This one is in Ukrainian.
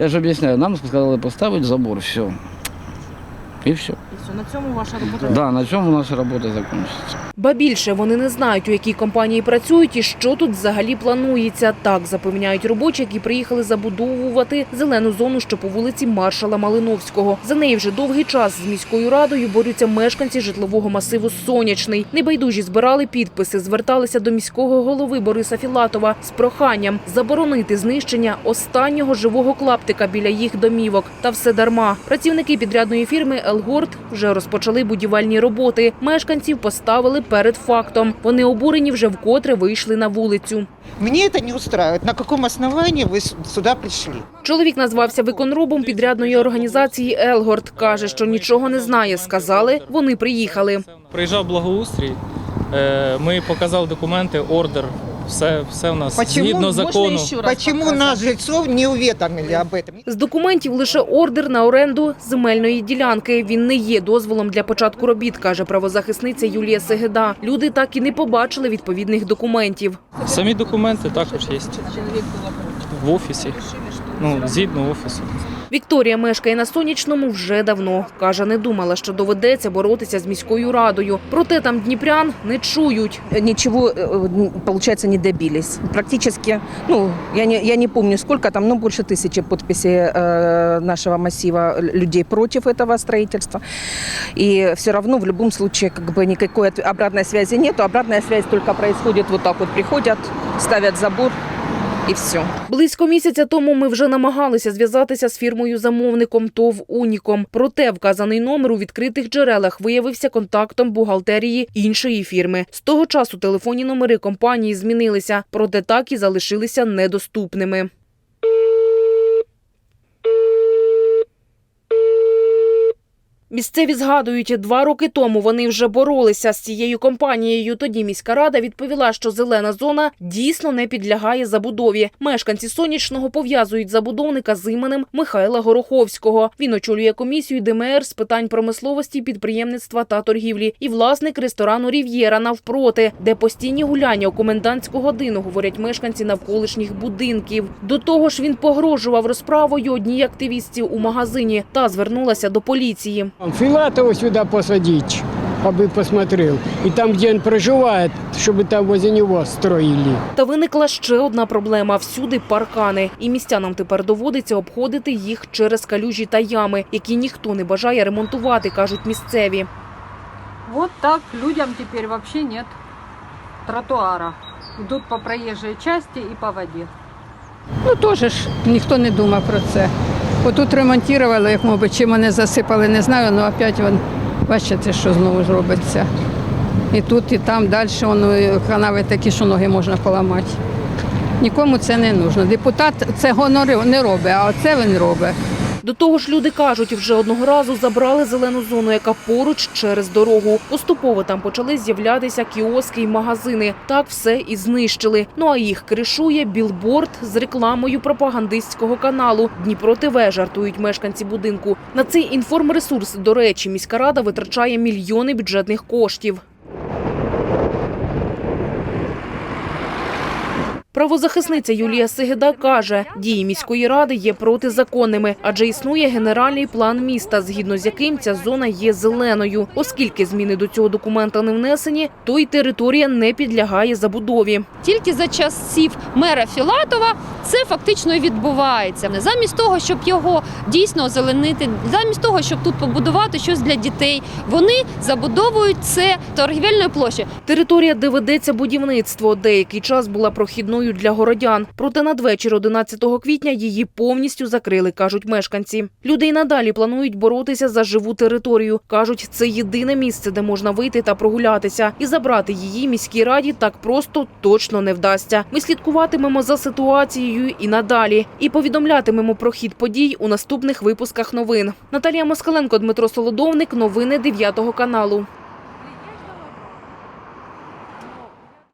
Я ж об'ясняю, нам сказали поставити забор, все. І все. І все, на цьому ваша робота. Да, на цьому наша робота закінчиться. Ба більше вони не знають, у якій компанії працюють і що тут взагалі планується. Так запевняють робочі, які приїхали забудовувати зелену зону, що по вулиці маршала Малиновського. За неї вже довгий час з міською радою борються мешканці житлового масиву Сонячний. Небайдужі збирали підписи, зверталися до міського голови Бориса Філатова з проханням заборонити знищення останнього живого клаптика біля їх домівок. Та все дарма. Працівники підрядної фірми Елгорд вже розпочали будівельні роботи. Мешканців поставили перед фактом. Вони обурені вже вкотре вийшли на вулицю. Мне это не устраивает. На каком основании вы с- сюда пришли? Чоловік назвався виконробом підрядної організації Елгорд. каже, що нічого не знає. Сказали, вони приїхали. Приїжджав благоустрій, е, ми показали документи, ордер, все, все в нас Почему? згідно закону. Почему нас, жильцов, не уведомили об этом? З документів лише ордер на оренду земельної ділянки. Він не є дозволом для початку робіт, каже правозахисниця Юлія Сегеда. Люди так і не побачили відповідних документів. Самі документи також є в офісі. Ну, згідно офісу. Вікторія мешкає на сонячному вже давно. каже, не думала, що доведеться боротися з міською радою. Проте там дніпрян не чують. ничего, э, получается, не добились. Практически, ну, я не, я не помню, сколько там, ну, больше тысячи подписей э, нашего массива людей против этого строительства. И все равно в любом случае, как бы никакой от- обратной связи нету. Обратная связь только происходит вот так вот. Приходят, ставят забор и все. Близько місяця тому ми вже намагалися зв'язатися з фірмою-замовником ТОВ «Уніком». Проте вказаний номер у відкритих джерелах виявився контактом бухгалтерії іншої фірми. З того часу телефонні номери компанії змінилися, проте так і залишилися недоступними. Місцеві згадують, два роки тому вони вже боролися з цією компанією. Тоді міська рада відповіла, що зелена зона дійсно не підлягає забудові. Мешканці сонячного пов'язують забудовника з іменем Михайла Гороховського. Він очолює комісію ДМР з питань промисловості, підприємництва та торгівлі і власник ресторану Рів'єра навпроти, де постійні гуляння у комендантську годину говорять мешканці навколишніх будинків. До того ж, він погрожував розправою одній активістці у магазині та звернулася до поліції. Филатова сюда посадить, чтобы посмотрел. И там, где он проживает, чтобы там возле него строили. Та виникла ще одна проблема: всюди паркани, і містянам тепер доводиться обходити їх через калюжі та ями, які ніхто не бажає ремонтувати, кажуть місцеві. Вот так людям теперь вообще нет тротуара. Идут по проезжей части и по воде. Ну теж ж ніхто не думав про це. Отут ремонтували, як мабуть, чим вони засипали, не знаю, але опять вон, бачите, що знову ж робиться. І тут, і там, далі воно, канави такі, що ноги можна поламати. Нікому це не потрібно. Депутат це гонори не робить, а це він робить. До того ж, люди кажуть, вже одного разу забрали зелену зону, яка поруч через дорогу. Поступово там почали з'являтися кіоски й магазини. Так все і знищили. Ну а їх кришує білборд з рекламою пропагандистського каналу. Дніпро ТВ жартують мешканці будинку. На цей інформресурс, до речі, міська рада витрачає мільйони бюджетних коштів. Правозахисниця Юлія Сигида каже, дії міської ради є протизаконними, адже існує генеральний план міста, згідно з яким ця зона є зеленою. Оскільки зміни до цього документа не внесені, то й територія не підлягає забудові. тільки за часів мера Філатова це фактично і відбувається. Замість того, щоб його дійсно озеленити, замість того, щоб тут побудувати щось для дітей, вони забудовують це торгівельною площею. Територія, де ведеться будівництво, деякий час була прохідною для городян. Проте надвечір 11 квітня її повністю закрили, кажуть мешканці. Люди й надалі планують боротися за живу територію. кажуть, це єдине місце, де можна вийти та прогулятися. І забрати її міській раді так просто точно не вдасться. Ми слідкуватимемо за ситуацією і надалі. І повідомлятимемо про хід подій у наступних випусках новин. Наталія Москаленко, Дмитро Солодовник. Новини 9 каналу.